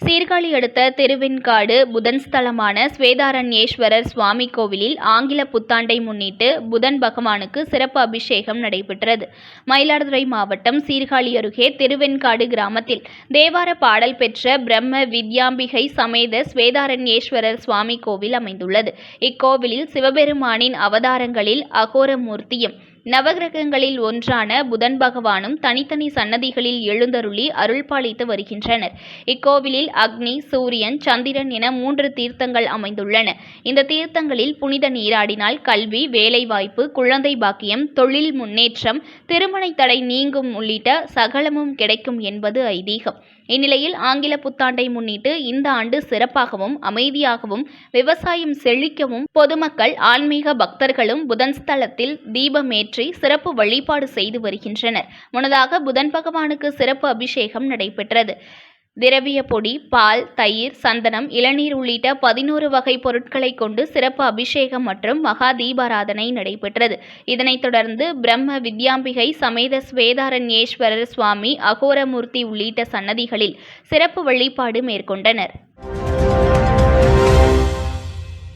சீர்காழி அடுத்த திருவெண்காடு புதன் ஸ்தலமான ஸ்வேதாரண்யேஸ்வரர் சுவாமி கோவிலில் ஆங்கில புத்தாண்டை முன்னிட்டு புதன் பகவானுக்கு சிறப்பு அபிஷேகம் நடைபெற்றது. மயிலாடுதுறை மாவட்டம் சீர்காழி அருகே திருவெண்காடு கிராமத்தில் தேவார பாடல் பெற்ற பிரம்ம வித்யாம்பிகை சமேத ஸ்வேதாரண்யேஸ்வரர் சுவாமி கோவில் அமைந்துள்ளது. இக்கோவிலில் சிவபெருமானின் அவதாரங்களில் அகோரமூர்த்தியும் நவகிரகங்களில் ஒன்றான புதன் பகவானும் தனித்தனி சன்னதிகளில் எழுந்தருளி அருள்பாலித்து வருகின்றனர். இக்கோவிலில் அக்னி சூரியன் சந்திரன் என மூன்று தீர்த்தங்கள் அமைந்துள்ளன. இந்த தீர்த்தங்களில் புனித நீராடினால் கல்வி வேலைவாய்ப்பு குழந்தை பாக்கியம் தொழில் முன்னேற்றம் திருமண தடை நீங்கும் உள்ளிட்ட சகலமும் கிடைக்கும் என்பது ஐதீகம். இந்நிலையில் ஆங்கில புத்தாண்டை முன்னிட்டு இந்த ஆண்டு சிறப்பாகவும் அமைதியாகவும் விவசாயம் செழிக்கவும் பொதுமக்கள் ஆன்மீக பக்தர்களும் புதன் ஸ்தலத்தில் தீபமேற்ற சிறப்பு வழிபாடு செய்து வருகின்றனர். முன்னதாக புதன் பகவானுக்கு சிறப்பு அபிஷேகம் நடைபெற்றது. திரவிய பொடி பால் தயிர் சந்தனம் இளநீர் உள்ளிட்ட பதினோரு வகை பொருட்களை கொண்டு சிறப்பு அபிஷேகம் மற்றும் மகா தீபாராதனை நடைபெற்றது. இதனைத் தொடர்ந்து பிரம்ம வித்யாம்பிகை சமேத ஸ்வேதாரண்யேஸ்வரர் சுவாமி அகோரமூர்த்தி உள்ளிட்ட சன்னதிகளில் சிறப்பு வழிபாடு மேற்கொண்டனர்.